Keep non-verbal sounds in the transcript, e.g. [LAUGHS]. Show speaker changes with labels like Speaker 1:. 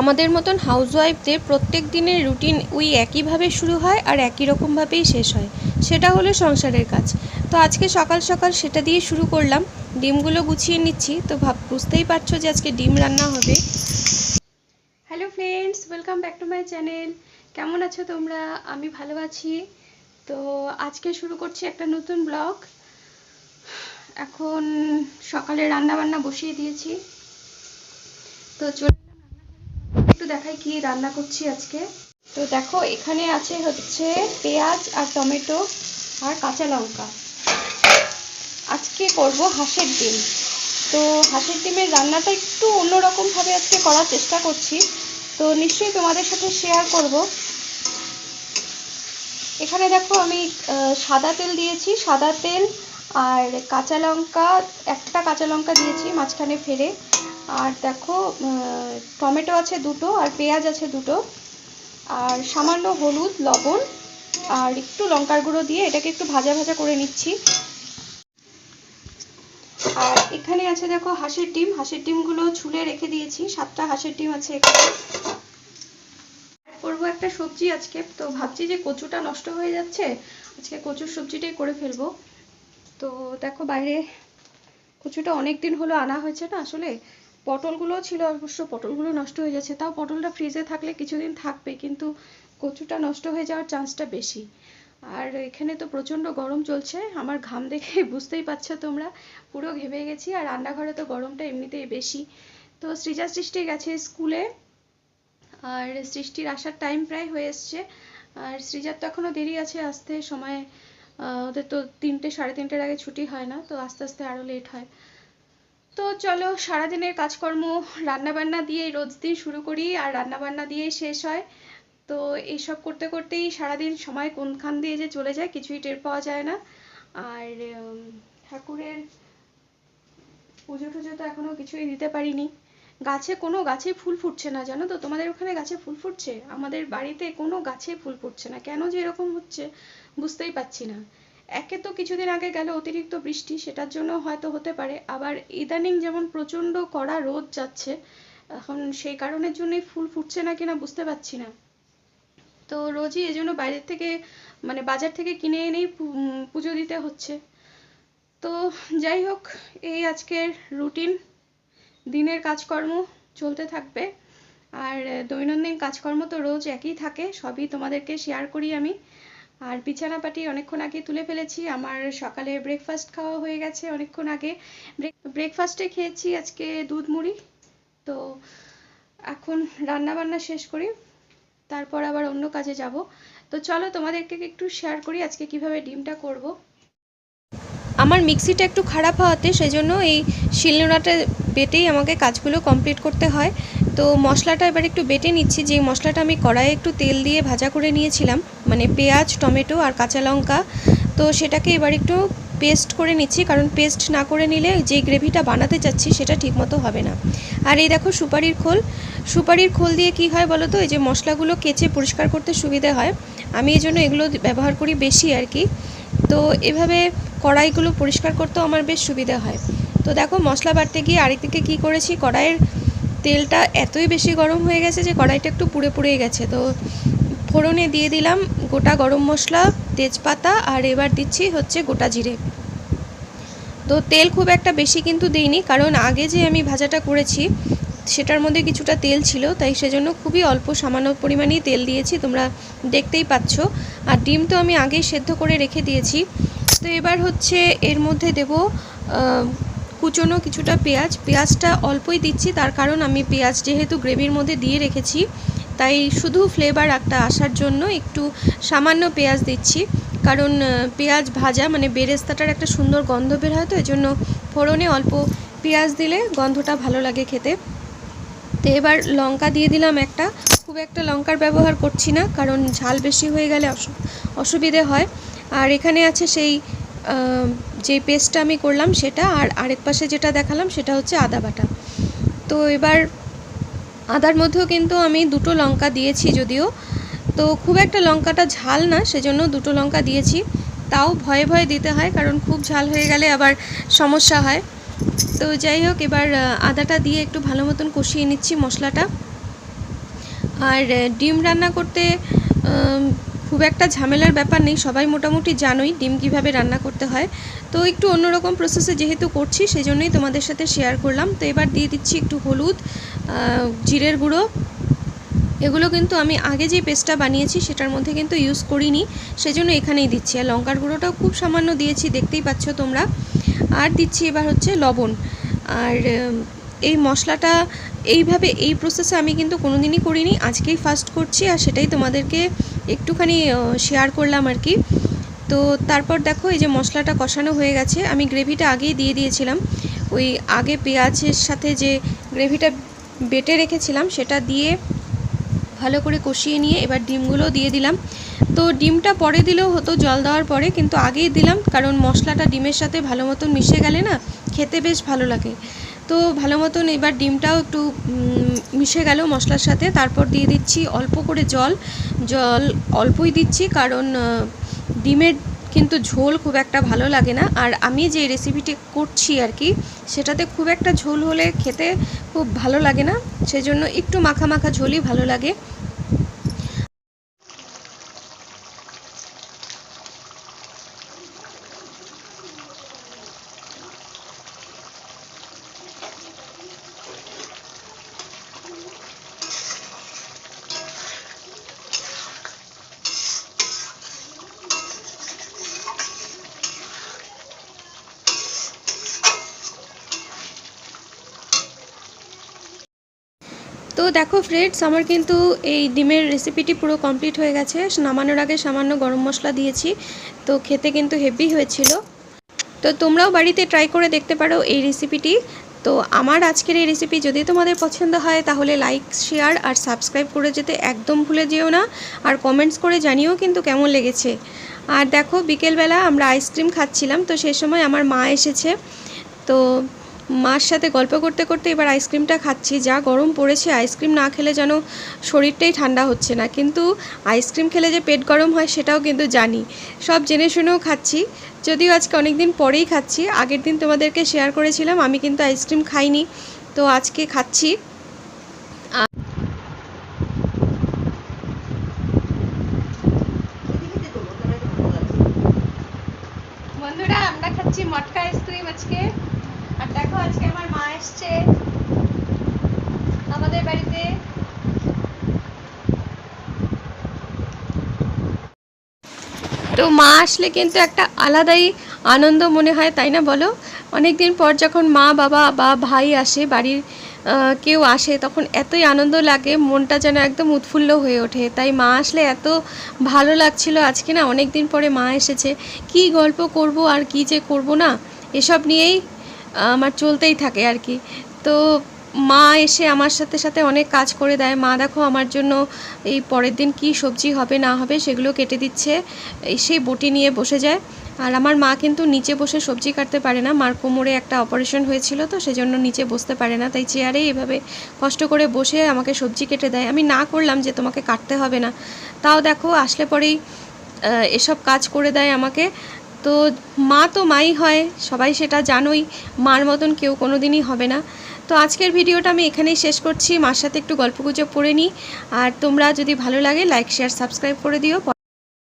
Speaker 1: আমাদের মতন হাউসওয়াইফদের প্রত্যেক দিনের রুটিন ওই একইভাবে শুরু হয় আর একই রকমভাবেই শেষ হয়। সেটা হলো সংসারের কাজ। তো আজকে সকাল সকাল সেটা দিয়ে শুরু করলাম। ডিমগুলো গুছিয়ে নিচ্ছি। তো ভাব, বুঝতেই পারছ যে আজকে ডিম রান্না হবে। Hello friends welcome back to my channel কেমন আছো তোমরা? আমি ভালো আছি। তো আজকে শুরু করছি একটা নতুন ব্লগ এখন সকালে রান্না বান্না বসিয়ে দিয়েছি। তো চলে একটু দেখাই কি রান্না করছি আজকে। তো দেখো, এখানে আছে হচ্ছে পেঁয়াজ আর টমেটো আর কাঁচা লঙ্কা। আজকে করব হাঁসের ডিম। তো হাঁসের ডিমের রান্নাটা একটু অন্যরকমভাবে আজকে করার চেষ্টা করছি। তো নিশ্চয়ই তোমাদের সাথে শেয়ার করব। এখানে দেখো আমি সাদা তেল দিয়েছি, সাদা তেল আর কাঁচা লঙ্কা, একটা কাঁচা লঙ্কা দিয়েছি মাঝখানে ফেলে। আর দেখো টমেটো আছে দুটো আর পেঁয়াজ আছে দুটো। আর সামান্য হলুদ, লবণ আর একটু লঙ্কার গুঁড়ো দিয়ে এটাকে একটু ভাজা ভাজা করে নিচ্ছি। আর এখানে আছে দেখো হাঁসের ডিম। হাঁসের ডিমগুলো ছুলে রেখে দিয়েছি। সাতটা হাঁসের ডিম আছে এখানে। করব একটা সবজি আজকে। তো ভাবছি যে কচুটা নষ্ট হয়ে যাচ্ছে, আজকে কচুর সবজিটাই করে ফেলব। তো দেখো বাইরে কচুটা অনেক দিন হলো আনা হয়েছে না আসলে। পটলগুলো ছিল, অবশ্য পটলগুলো নষ্ট হয়ে যাচ্ছে। তাও পটলটা ফ্রিজে থাকলে কিছুদিন থাকবে, কিন্তু কচুটা নষ্ট হয়ে যাওয়ার চান্সটা বেশি। আর এখানে তো প্রচণ্ড গরম চলছে, আমার ঘাম দেখে [LAUGHS] বুঝতেই পারছ তোমরা, পুরো ঘেমে গেছি আর রান্নাঘরে তো গরমটা এমনিতেই বেশি। তো সৃজা সৃষ্টি গেছে স্কুলে, আর সৃষ্টির আসার টাইম প্রায় হয়ে এসছে। আর সৃজার তো এখনও দেরি আছে, আসতে সময় ওদের তো তিনটে, সাড়ে তিনটের আগে ছুটি হয় না, তো আস্তে আস্তে আরও লেট হয়। তো চলো সারাদিনের কাজকর্ম, রান্নাবান্না দিয়েই রোজ দিন শুরু করি আর রান্নাবান্না দিয়েই শেষ হয়। তো এইসব করতে করতেই সারাদিন সময় কোনখান দিয়ে যে চলে যায় কিছুই টের পাওয়া যায় না। আর ঠাকুরের পুজো টুজো তো এখনও কিছুই দিতে পারিনি। গাছে কোনো গাছে ফুল ফুটছে না, জানো তো? তোমাদের ওখানে গাছে ফুল ফুটছে? আমাদের বাড়িতে কোনো গাছে ফুল ফুটছে না। কেন যে এরকম হচ্ছে বুঝতেই পারছি না। একে তো কিছুদিন আগে গেল অতিরিক্ত বৃষ্টি, সেটার জন্য হয়তো হতে পারে। আবার ইদানিং যেমন প্রচণ্ড কড়া রোদ যাচ্ছে, এখন সেই কারণের জন্যই ফুল ফুটছে না কিনা বুঝতে পারছি না। তো রোজই এজন্য বাইরের থেকে মানে বাজার থেকে কিনে এনেই পুজো দিতে হচ্ছে। তো যাই হোক, এই আজকের রুটিন। দিনের কাজকর্ম চলতে থাকবে। আর দৈনন্দিন কাজকর্ম তো রোজ একই থাকে, সবই তোমাদেরকে শেয়ার করি আমি। আর বিছানা বিছানাপাটি অনেকক্ষণ আগে তুলে ফেলেছি। আমার সকালে ব্রেকফাস্ট খাওয়া হয়ে গেছে অনেকক্ষণ আগে। ব্রেকফাস্টে খেয়েছি আজকে দুধ মুড়ি। তো এখন রান্না বান্না শেষ করি। তারপর আবার অন্য কাজে যাব। তো চলো তোমাদেরকে একটু শেয়ার করি আজকে কীভাবে ডিমটা করব। আমার মিক্সিটা একটু খারাপ হওয়াতে সেজন্য এই শিলনোড়াটা বেটেই আমাকে কাজগুলো কমপ্লিট করতে হয়। তো মশলাটা এবার একটু বেটে নিচ্ছি। যে মশলাটা আমি কড়াইয়ে একটু তেল দিয়ে ভাজা করে নিয়েছিলাম মানে পেঁয়াজ, টমেটো আর কাঁচা লঙ্কা, তো সেটাকে এবার একটু পেস্ট করে নিচ্ছি। কারণ পেস্ট না করে নিলে যে গ্রেভিটা বানাতে চাচ্ছি সেটা ঠিকমতো হবে না। আর এই দেখো সুপারির খোল। সুপারির খোল দিয়ে কি হয় বলো তো? এই যে মশলাগুলো কেচে পরিষ্কার করতে সুবিধে হয়। আমি এই জন্য এগুলো ব্যবহার করি বেশি আর কি। তো এভাবে কড়াইগুলো পরিষ্কার করতেও আমার বেশ সুবিধা হয়। তো দেখো, মশলা বাটতে গিয়ে আরেকদিকে কি করেছি? কড়াইয়ের তেলটা এতই বেশি গরম হয়ে গেছে যে কড়াইটা একটু পুড়ে পুড়ে গেছে। তো ফোড়নে দিয়ে দিলাম গোটা গরম মশলা, তেজপাতা আর এবার দিচ্ছি হচ্ছে গোটা জিরে। তো তেল খুব একটা বেশি কিন্তু দিইনি, কারণ আগে যে আমি ভাজাটা করেছি, সেটার মধ্যে কিছুটা তেল ছিল, তাই সেজন্য খুবই অল্প সামান্য পরিমাণেই তেল দিয়েছি, তোমরা দেখতেই পাচ্ছ। আর ডিম তো আমি আগেই সেদ্ধ করে রেখে দিয়েছি। তো এবার হচ্ছে এর মধ্যে দেব কুচনো কিছুটা পেঁয়াজ, পেঁয়াজটা অল্পই দিচ্ছি, তার কারণ আমি পেঁয়াজ যেহেতু গ্রেভির মধ্যে দিয়ে রেখেছি, তাই শুধু ফ্লেভার একটা আসার জন্য একটু সামান্য পেঁয়াজ দিচ্ছি, কারণ পেঁয়াজ ভাজা মানে বেরেস্তাটার একটা সুন্দর গন্ধ বের হয় তো, এজন্য ফোড়নে অল্প পেঁয়াজ দিলে গন্ধটা ভালো লাগে খেতে। তো এবার লঙ্কা দিয়ে দিলাম একটা, খুব একটা লঙ্কার ব্যবহার করছি না, কারণ ঝাল বেশি হয়ে গেলে অসুবিধে হয়। আর এখানে আছে সেই যে পেস্টটা আমি করলাম সেটা আর আরেক পাশে যেটা দেখালাম সেটা হচ্ছে আদা বাটা। তো এবার আদার মধ্যেও কিন্তু আমি দুটো লঙ্কা দিয়েছি যদিও। তো খুব একটা লঙ্কাটা ঝাল না, সেজন্য দুটো লঙ্কা দিয়েছি। তাও ভয়ে ভয়ে দিতে হয়, কারণ খুব ঝাল হয়ে গেলে আবার সমস্যা হয়। তো যাই হোক, এবার আদাটা দিয়ে একটু ভালো মতন কষিয়ে নিচ্ছি মশলাটা। আর ডিম রান্না করতে খুব একটা ঝামেলার ব্যাপার নেই, সবাই মোটামুটি জানোই ডিম কীভাবে রান্না করতে হয়। তো একটু অন্যরকম প্রসেসে যেহেতু করছি সেই জন্যই তোমাদের সাথে শেয়ার করলাম। তো এবার দিয়ে দিচ্ছি একটু হলুদ জিরের গুঁড়ো। এগুলো কিন্তু আমি আগে যে পেস্টটা বানিয়েছি, সেটার মধ্যে কিন্তু ইউজ করিনি। সেজন্য এখানেই দিচ্ছি। আর লঙ্কার গুঁড়োটাও খুব সামান্য দিয়েছি, দেখতেই পাচ্ছ তোমরা। আর দিচ্ছি এবার হচ্ছে লবণ। আর এই মশলাটা এইভাবে এই প্রসেসে আমি কিন্তু কোনো দিনই করিনি। আজকেই ফার্স্ট করছি আর সেটাই তোমাদেরকে একটুখানি শেয়ার করলাম আর কি। তো তারপর দেখো এই যে মশলাটা কষানো হয়ে গেছে। আমি গ্রেভিটা আগেই দিয়ে দিয়েছিলাম। ওই আগে পেঁয়াজের সাথে যে গ্রেভিটা বেটে রেখেছিলাম, সেটা দিয়ে ভালো করে কষিয়ে নিয়ে এবার ডিমগুলো দিয়ে দিলাম। তো ডিমটা পরে দিলেও হতো, জল দেওয়ার পরে, কিন্তু আগেই দিলাম। কারণ মশলাটা ডিমের সাথে ভালো মতন মিশে গেলে না, খেতে বেশ ভালো লাগে। তো ভালো মতন এবার ডিমটাও একটু মিশে গেল মশলার সাথে। তারপর দিয়ে দিচ্ছি অল্প করে জল। জল অল্পই দিচ্ছি কারণ ডিমের কিন্তু ঝোল খুব একটা ভালো লাগে না। আর আমি যে রেসিপিটি করছি আর কি সেটাতে খুব একটা ঝোল হলে খেতে খুব ভালো লাগে না। সেজন্য একটু মাখা মাখা ঝোলই ভালো লাগে। তো দেখো ফ্রেন্ডস আমার কিন্তু এই ডিমের রেসিপিটি পুরো কমপ্লিট হয়ে গেছে। নামানোর আগে সামান্য গরম মশলা দিয়েছি। তো খেতে কিন্তু হেভি হয়েছিল। তো তোমরাও বাড়িতে ট্রাই করে দেখতে পারো এই রেসিপিটি তো আমার আজকের এই রেসিপি যদি তোমাদের পছন্দ হয়, তাহলে লাইক শেয়ার আর সাবস্ক্রাইব করে যেতে একদম ভুলে যেও না। আর কমেন্টস করে জানিও কিন্তু কেমন লেগেছে। আর দেখো, বিকেলবেলা আমরা আইসক্রিম খাচ্ছিলাম। তো সেই সময় আমার মা এসেছে। তো মার সাথে গল্প করতে করতে এবার আইসক্রিমটা খাচ্ছি। যা গরম পড়েছে, আইসক্রিম না খেলে যেন শরীরটাই ঠান্ডা হচ্ছে না। কিন্তু আইসক্রিম খেলে যে পেট গরম হয় সেটাও কিন্তু জানি। সব জেনে শুনেও খাচ্ছি। যদিও আজকে অনেক দিন পরেই খাচ্ছি। আগের দিন তোমাদেরকে শেয়ার করেছিলাম, আমি কিন্তু আইসক্রিম খাইনি। তো আজকে খাচ্ছি বন্ধুরা আমরা খাচ্ছি মটকা আইসক্রিম আজকে আর দেখো আজকে এসছে আমাদের বাড়িতে তো মা আসলে কিন্তু একটা আলাদাই আনন্দ মনে হয়, তাই না বলো? অনেক দিন পর যখন মা, বাবা বা ভাই আসে, বাড়ির কেউ আসে, তখন এতই আনন্দ লাগে, মনটা যেন একদম উৎফুল্ল হয়ে ওঠে। তাই মা আসলে এত ভালো লাগছিল আজকে না অনেক দিন পরে মা এসেছে। কি গল্প করব আর কি যে করব না, এসব নিয়েই আমার চলতেই থাকে আর কি। তো মা এসে আমার সাথে সাথে অনেক কাজ করে দেয়। মা দেখো আমার জন্য এই পরের দিন কি সবজি হবে, না হবে সেগুলো কেটে দিচ্ছে। এসে বটি নিয়ে বসে যায়। আর আমার মা কিন্তু নিচে বসে সবজি কাটতে পারে না। মার কোমরে একটা অপারেশন হয়েছিল তো সেজন্য নিচে বসতে পারে না। তাই চেয়ারেই এভাবে কষ্ট করে বসে আমাকে সবজি কেটে দেয়। আমি না করলাম যে তোমাকে কাটতে হবে না। তাও দেখো, আসলে পরেই এসব কাজ করে দেয় আমাকে। তো মা তো মাই হয়, সবাই সেটা জানোই, মার মতন কেউ কোনো দিনই হবে না। তো আজকের ভিডিওটা আমি এখানেই শেষ করছি, মার সাথে একটু গল্পগুজব পড়ে নিই। আর তোমরা যদি ভালো লাগে লাইক শেয়ার সাবস্ক্রাইব করে দিও।